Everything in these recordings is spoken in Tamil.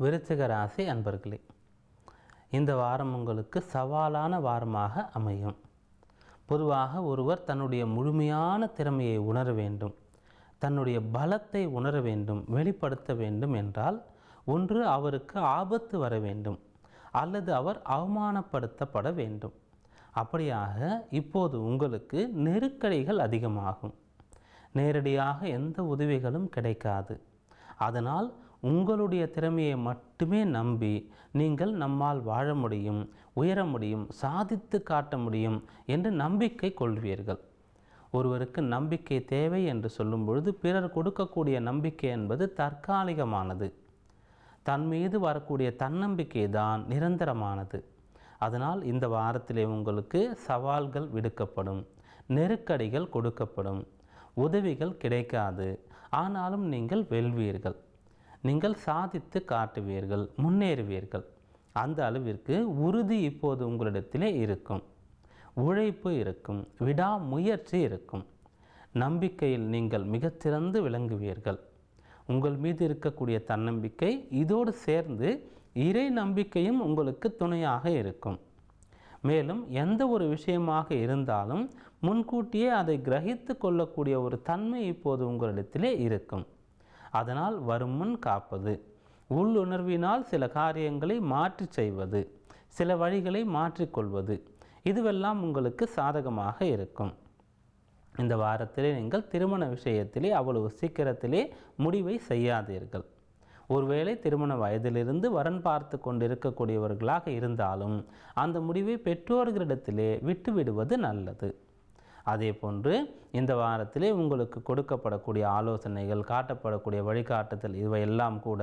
விருச்சிக ராசி அன்பர்களே இந்த வாரம் உங்களுக்கு சவாலான வாரமாக அமையும். பொதுவாக ஒருவர் தன்னுடைய முழுமையான திறமையை உணர வேண்டும் தன்னுடைய பலத்தை உணர வேண்டும் வெளிப்படுத்த வேண்டும் என்றால் ஒன்று அவருக்கு ஆபத்து வர வேண்டும் அல்லது அவர் அவமானப்படுத்தப்பட வேண்டும். அப்படியாக இப்போது உங்களுக்கு நெருக்கடிகள் அதிகமாகும். நேரடியாக எந்த உதவிகளும் கிடைக்காது. அதனால் உங்களுடைய திறமையை மட்டுமே நம்பி நீங்கள் நம்மால் வாழ முடியும் உயர முடியும் சாதித்து காட்ட முடியும் என்று நம்பிக்கை கொள்வீர்கள். ஒருவருக்கு நம்பிக்கை தேவை என்று சொல்லும் பொழுது பிறர் கொடுக்கக்கூடிய நம்பிக்கை என்பது தற்காலிகமானது. தன் மீது வரக்கூடிய தன்னம்பிக்கை தான் நிரந்தரமானது. அதனால் இந்த வாரத்திலே உங்களுக்கு சவால்கள் விடுக்கப்படும் நெருக்கடிகள் கொடுக்கப்படும் உதவிகள் கிடைக்காது. ஆனாலும் நீங்கள் வெல்வீர்கள். நீங்கள் சாதித்து காட்டுவீர்கள் முன்னேறுவீர்கள். அந்த அளவிற்கு உறுதி இப்போது உங்களிடத்திலே இருக்கும். உழைப்பு இருக்கும் விடாமுயற்சி இருக்கும். நம்பிக்கையில் நீங்கள் மிகச்சிறந்து விளங்குவீர்கள். உங்கள் மீது இருக்கக்கூடிய தன்னம்பிக்கை இதோடு சேர்ந்து இறை நம்பிக்கையும் உங்களுக்கு துணையாக இருக்கும். மேலும் எந்த ஒரு விஷயமாக இருந்தாலும் முன்கூட்டியே அதை கிரகித்து கொள்ளக்கூடிய ஒரு தன்மை இப்போது உங்களிடத்திலே இருக்கும். அதனால் வரும் முன் காப்பது. உள்ளுணர்வினால் சில காரியங்களை மாற்றி செய்வது சில வழிகளை மாற்றிக்கொள்வது இதுவெல்லாம் உங்களுக்கு சாதகமாக இருக்கும். இந்த வாரத்திலே நீங்கள் திருமண விஷயத்திலே அவ்வளவு சீக்கிரத்திலே முடிவை செய்யாதீர்கள். ஒருவேளை திருமண வயதிலிருந்து வரன் பார்த்து கொண்டிருக்கக்கூடியவர்களாக இருந்தாலும் அந்த முடிவை பெற்றோர்களிடத்திலே விட்டுவிடுவது நல்லது. அதே போன்று இந்த வாரத்திலே உங்களுக்கு கொடுக்கப்படக்கூடிய ஆலோசனைகள் காட்டப்படக்கூடிய வழிகாட்டுதல் இவையெல்லாம் கூட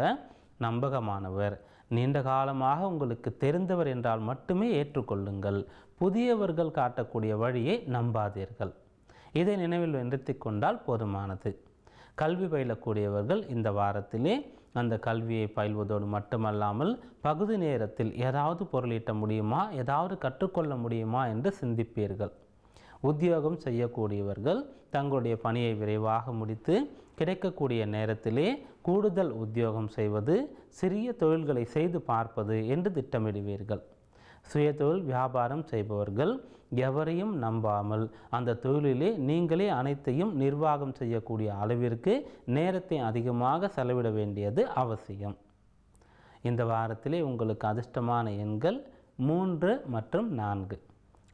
நம்பகமானவர். நீண்ட காலமாக உங்களுக்கு தெரிந்தவர் என்றால் மட்டுமே ஏற்றுக்கொள்ளுங்கள். புதியவர்கள் காட்டக்கூடிய வழியை நம்பாதீர்கள். இதை நினைவில் நிறுத்தி கொண்டால் போதுமானது. கல்வி பயிலக்கூடியவர்கள் இந்த வாரத்திலே அந்த கல்வியை பயில்வதோடு மட்டுமல்லாமல் பகுதி நேரத்தில் ஏதாவது பொருளீட்ட முடியுமா? ஏதாவது கற்றுக்கொள்ள முடியுமா? என்று சிந்திப்பீர்கள். உத்தியோகம் செய்யக்கூடியவர்கள் தங்களுடைய பணியை விரைவாக முடித்து கிடைக்கக்கூடிய நேரத்திலே கூடுதல் உத்தியோகம் செய்வது சிறிய தொழில்களை செய்து பார்ப்பது என்று திட்டமிடுவீர்கள். சுயதொழில் வியாபாரம் செய்பவர்கள் எவரையும் நம்பாமல் அந்த தொழிலிலே நீங்களே அனைத்தையும் நிர்வாகம் செய்யக்கூடிய அளவிற்கு நேரத்தை அதிகமாக செலவிட வேண்டியது அவசியம். இந்த வாரத்திலே உங்களுக்கு அதிர்ஷ்டமான எண்கள் மூன்று மற்றும் நான்கு.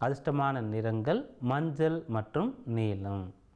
அதிர்ஷ்டமான நிறங்கள் மஞ்சள் மற்றும் நீலம்.